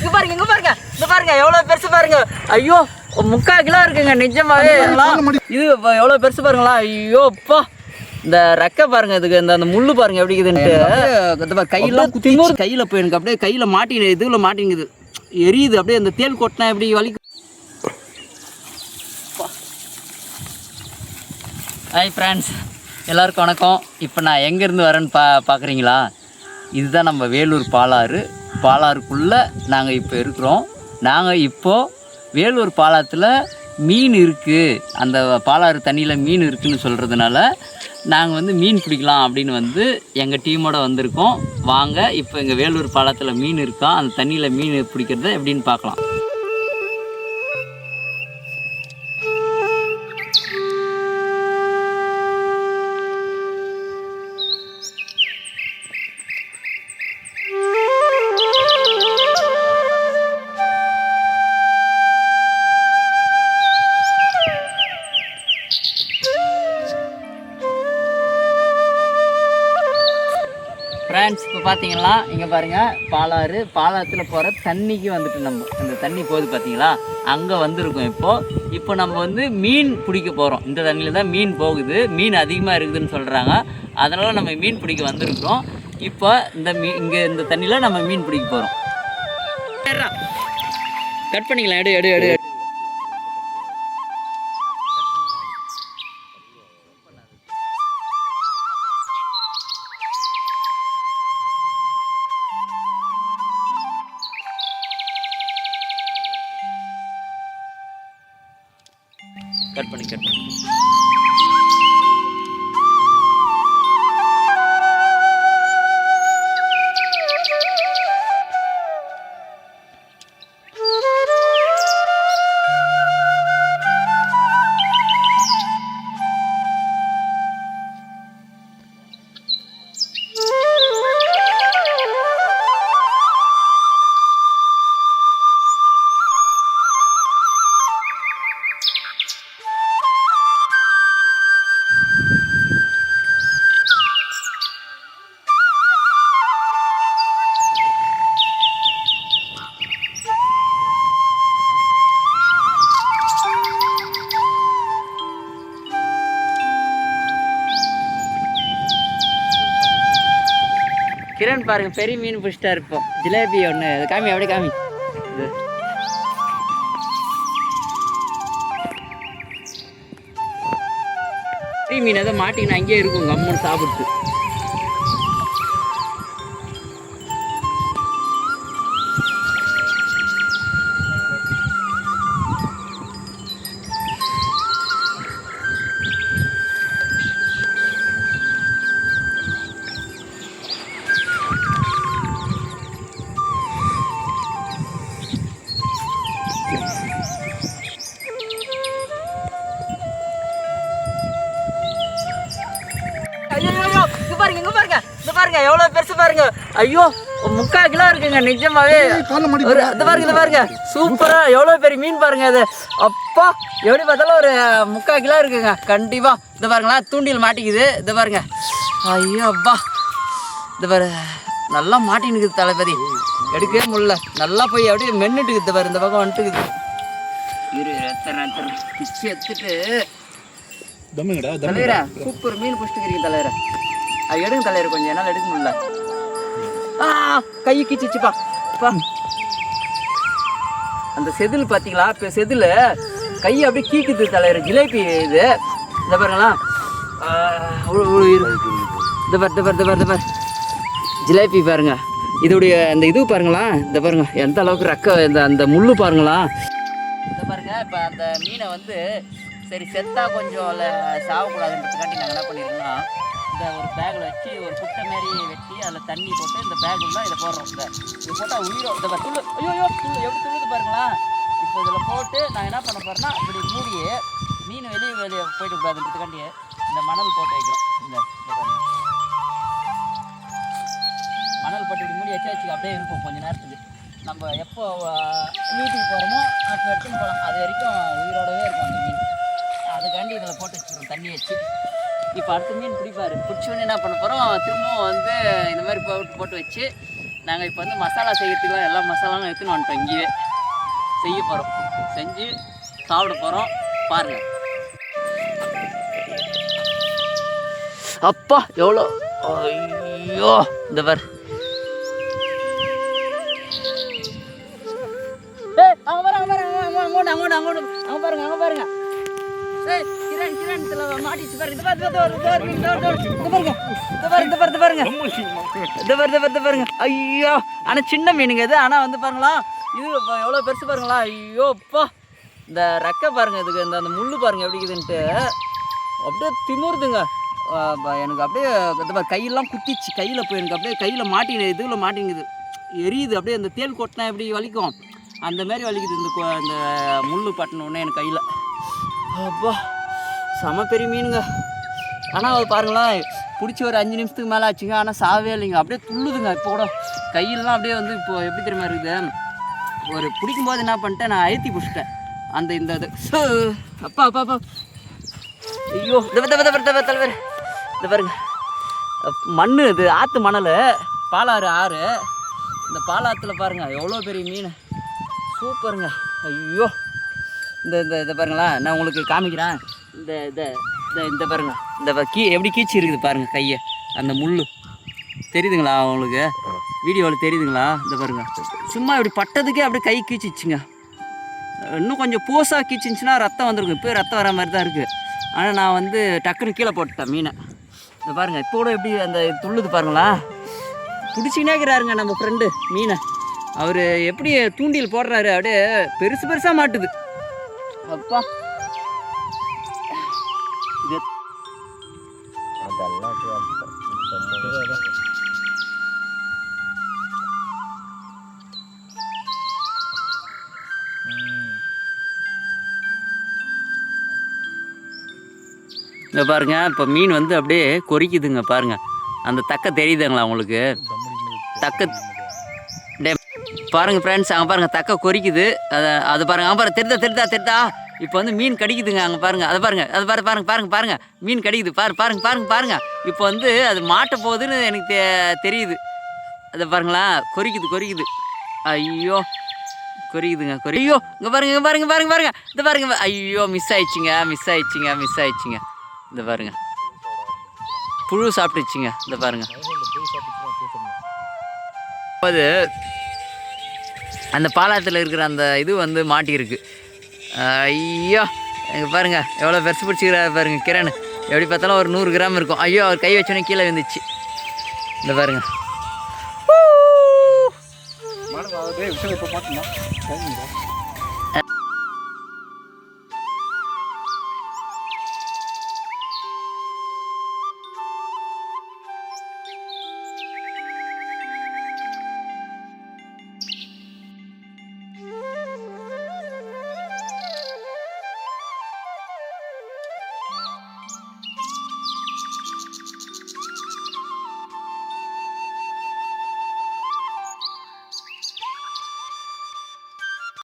இங்க பாருங்க இங்க பாருங்க. இந்த பாருங்க எவ்வளவு பெருசு பாருங்க. ஐயோ முக்கால் கிலோ இருக்குங்க நிஜமாவே. இது எவ்வளவு பெருசு பாருங்களா. ஐயோ அப்பா. இந்த ரெக்கை பாருங்க இதுக்கு இந்த அந்த முள்ளு பாருங்க எப்படி இருக்குதுன்ட்டு. கையெல்லாம் குத்தி கையில போய் எனக்கு அப்படியே கையில மாட்டிங்க இதுல மாட்டிங்குது. எரியுது அப்படியே அந்த தேல் கொட்டினா எப்படி வலிக்கு ஹாய் ஃப்ரெண்ட்ஸ் எல்லாருக்கும் வணக்கம். இப்போ நான் எங்கேருந்து வரேன்னு பா பார்க்குறீங்களா இதுதான் நம்ம வேலூர் பாலாறு. பாலாறுக்குள்ளே நாங்கள் இப்போ இருக்கிறோம். நாங்கள் இப்போது வேலூர் பாலாத்தில் மீன் இருக்குது அந்த பாலாறு தண்ணியில் மீன் இருக்குதுன்னு சொல்கிறதுனால நாங்கள் வந்து மீன் பிடிக்கலாம் அப்படின்னு வந்து எங்கள் டீமோட வந்திருக்கோம். வாங்க இப்போ எங்கள் வேலூர் பாலத்தில் மீன் இருக்கா அந்த தண்ணியில் மீன் பிடிக்கிறத எப்படின்னு பார்க்கலாம். ஃப்ரெண்ட்ஸ் இப்போ பார்த்தீங்கன்னா இங்கே பாருங்கள் பாலாறு பாலாத்தில் போகிற தண்ணிக்கு வந்துட்டு நம்ம அந்த தண்ணி போகுது பார்த்தீங்களா அங்கே வந்திருக்கோம் இப்போது இப்போ நம்ம வந்து மீன் பிடிக்க போகிறோம் இந்த தண்ணியில் தான் மீன் போகுது. மீன் அதிகமாக இருக்குதுன்னு சொல்கிறாங்க அதனால் நம்ம மீன் பிடிக்க வந்திருக்கிறோம். இப்போ இந்த மீ இங்கே இந்த தண்ணியில் நம்ம மீன் பிடிக்க போகிறோம் கட் பண்ணிக்கலாம் எடு எடு எடு. கட் பண்ணி கட் பண்ணி கிரண் பாருங்க பெரிய மீன் பிடிச்சிட்டா இருப்போம். ஜிலேபி ஒன்று அது காமி அப்படியே காமி. பெரிய மீன் எதை மாட்டிங்கன்னா அங்கேயே இருக்கும் கம்முன்னு சாப்பிட்டு. பாருங்க எவ்வளவு பெருசு பாருங்க. ஐயோ முக்கால் கிலோ இருக்குங்க நிஜமாவே. ஒரு இந்த பாருங்க இந்த பாருங்க. சூப்பரா எவ்வளவு பெரிய மீன் பாருங்க அது அப்பா எப்படி பார்த்தாலும் ஒரு முக்கால் கிலோ இருக்குங்க. கண்டிப்பா. இந்த பாருங்களா தூண்டில் மாட்டிக்குது. இந்த பாருங்க. ஐயோ அப்பா. இந்த பாரு நல்லா மாட்டினுக்குது தளபதி. எடுக்கவே முடியல. நல்லா போய் அப்படியே மென்னுட்டுக்குது இந்த பாரு இந்த பக்கம் வந்துட்டுக்குது. இரு எத்தனை எத்தனை. பிச்சு எடுத்துட்டு. தலைவரா சூப்பர் மீன் பிடிச்சிக்கிறீங்க தலைவரா. அது எடுங்க தலைவர் கொஞ்சம் என்னால் எடுக்க முடியல. ஆ கை கிச்சிச்சுப்பா பா. அந்த செதில் பார்த்தீங்களா இப்போ செதில் கை அப்படியே கீக்குது தலைவர் ஜிலேபி இது. இந்த பாருங்களா. இந்த பார் இந்த பார் இந்த பார் இந்த பார். ஜிலேபி பாருங்க. இதோடைய அந்த இது பாருங்களா? இந்த பாருங்க எந்த அளவுக்கு ரக்க இந்த அந்த முள்ளு பாருங்களா? இந்த பாருங்க இப்போ அந்த மீனை வந்து சரி செத்தா கொஞ்சம் இல்லை சாகக்கூடாதுன்றதுக்காண்டி நாங்கள் என்ன பண்ணிருக்கோம்னா இந்த ஒரு பேக்கில் வச்சு ஒரு குட்டை மாரி வெட்டி அதில் தண்ணி போட்டு இந்த பேக் உள்ள இதை போடுறோம் இந்த இது போட்டால் உயிரோ இந்த பாரு, துள்ளு. ஐயோ ஐயோ துள்ளு. எப்படி துள்ளுது பாருங்களா? இப்போ இதில் போட்டு நாங்கள் என்ன பண்ண போகிறோம்னா இப்படி மூடி மீன் வெளியே வெளியே போயிட்டு கூடாதுன்றதுக்காண்டி இந்த மணல் போட்டு வைக்கிறோம். இந்த மணல் போட்டு இப்படி மூடி வச்சா வச்சுக்க அப்படியே இருக்கும் கொஞ்சம் நேரத்துக்கு. நம்ம எப்போ வீட்டுக்கு போகிறோமோ அப்போ எடுத்துன்னு போகலாம் அது வரைக்கும் உயிரோடவே இருக்கும் அந்த மீன். அதுக்காண்டி இதில் போட்டு வச்சுக்கிறோம் தண்ணி வச்சு. இப்போ அடுத்த மீன் பிடிப்பாரு பிடிச்சோன்னே என்ன பண்ண போகிறோம் திரும்பவும் வந்து இந்த மாதிரி போட்டு போட்டு வச்சு நாங்கள் இப்போ வந்து மசாலா செய்யறதுக்குலாம் எல்லா மசாலாவும் எடுத்துன்னு வந்துட்டோம் இங்கேயே செய்ய போகிறோம் செஞ்சு சாப்பிட போகிறோம் பாருங்கள் அப்பா எவ்வளோ ஐயோ இந்த பார் அங்கே பாருங்க அங்கே பாருங்க அங்கே அங்கோட்டு அங்கோட்டு அங்கோட்டு பாருங்க அங்கே பாருங்க கிரண் கிரண் மாட்டிச்சு பாருங்க பாருங்க பாருங்க பாருங்க பாருங்க ஐயோ ஆனால் சின்ன மீனுங்க இது ஆனால் வந்து பாருங்களா இது எவ்வளோ பெருசு பாருங்களா ஐயோப்பா இந்த ரெக்கை பாருங்க இதுக்கு இந்த அந்த முள் பாருங்க எப்படி இருக்குதுன்ட்டு அப்படியே திமுறுதுங்க எனக்கு அப்படியே இந்த மாதிரி கையெல்லாம் குத்திச்சு கையில் போய் எனக்கு அப்படியே கையில் மாட்டிங்குது இதுக்குள்ளே மாட்டிங்குது எரியுது அப்படியே அந்த தேல் கொட்டினா எப்படி வலிக்கும் அந்த மாதிரி வலிக்குது இந்த இந்த முள்ளு பட்டின பட்டினோடனே எனக்கு கையில் அப்பா செம பெரிய மீனுங்க. ஆனால் அது பாருங்களேன் பிடிச்சி ஒரு அஞ்சு நிமிஷத்துக்கு மேலே ஆச்சுங்க. ஆனால் சாவே இல்லைங்க. அப்படியே துள்ளுதுங்க இப்போ கூட. கையெல்லாம் அப்படியே வந்து இப்போ எப்படி தெரியுமா இருக்குது? ஒரு பிடிக்கும்போது என்ன பண்ணிட்டேன் நான் அழுத்தி பிடிச்சிட்டேன். அந்த இந்த இது. அப்பா அப்பா அப்பா. ஐயோ தலைவர் இந்த பாருங்க. மண் இது ஆற்று மணல். பாலாறு ஆறு. இந்த பாலாத்துல பாருங்க எவ்வளோ பெரிய மீன். சூப்பருங்க. ஐயோ. இந்த இந்த இதை பாருங்களா நான் உங்களுக்கு காமிக்கிறேன். இந்த இதை இந்த இந்த பாருங்க. இந்த கீ எப்படி கீச்சு இருக்குது பாருங்க கையை. அந்த முள் தெரியுதுங்களா உங்களுக்கு? வீடியோவில் தெரியுதுங்களா? இந்த பாருங்க. சும்மா இப்படி பட்டதுக்கே அப்படியே கை கீச்சிச்சுங்க. இன்னும் கொஞ்சம் போஸாக கீச்சிச்சுன்னா ரத்தம் வந்துருக்கும். இப்போ ரத்தம் வர மாதிரி தான் இருக்குது ஆனால் நான் வந்து டக்குன்னு கீழே போட்டுட்டேன் மீனை. இந்த பாருங்கள் இப்போ கூட எப்படி அந்த துள்ளுது பாருங்களா? பிடிச்சிக்கினே இருக்கிறாருங்க நம்ம ஃப்ரெண்டு மீனை. அவர் எப்படி தூண்டில் போடுறாரு அப்படியே பெருசு பெருசாக மாட்டுது. அப்பா. இது இங்க பாருங்க இப்போ மீன் வந்து அப்படியே கொறிக்குதுங்க பாருங்க. அந்த தக்க தெரியுதுங்களா உங்களுக்கு? தக்க பாருங்க ஃப்ரெண்ட்ஸ் அங்கே பாருங்க தக்க கொறிக்குது. அதை அது பாருங்க அங்கே பாருங்க தெரிதா தெரிதா தெரிதா இப்போ வந்து மீன் கடிக்குதுங்க அங்கே பாருங்க அதை பாருங்க அது பாரு பாருங்க பாருங்க பாருங்க. மீன் கடிக்குது பாரு பாருங்க பாருங்க பாருங்க. இப்போ வந்து அது மாட்ட போகுதுன்னு எனக்கு தெ- தெரியுது. அதை பாருங்களா கொறிக்குது கொறிக்குது. ஐயோ கொறிக்குதுங்க கொறி ஐயோ இங்கே பாருங்க இங்கே பாருங்க பாருங்க பாருங்க. இந்த பாருங்க ஐயோ மிஸ் ஆயிடுச்சுங்க மிஸ் ஆயிடுச்சுங்க மிஸ் ஆயிடுச்சுங்க. இந்த பாருங்க. புழு சாப்பிட்டுச்சுங்க இந்த பாருங்க. அது அந்த பாலாத்தில் இருக்கிற அந்த இது வந்து மாட்டியிருக்கு. ஐயோ இங்கே பாருங்கள் எவ்வளோ பெருசு பிடிச்சிக்கிறாரு பாருங்க கிரண். எப்படி பார்த்தாலும் ஒரு நூறு கிராம் இருக்கும். ஐயோ அவர் கை வச்சோன்னே கீழே விழுந்துச்சு. இந்த பாருங்க. இப்போ பார்த்தோம்னா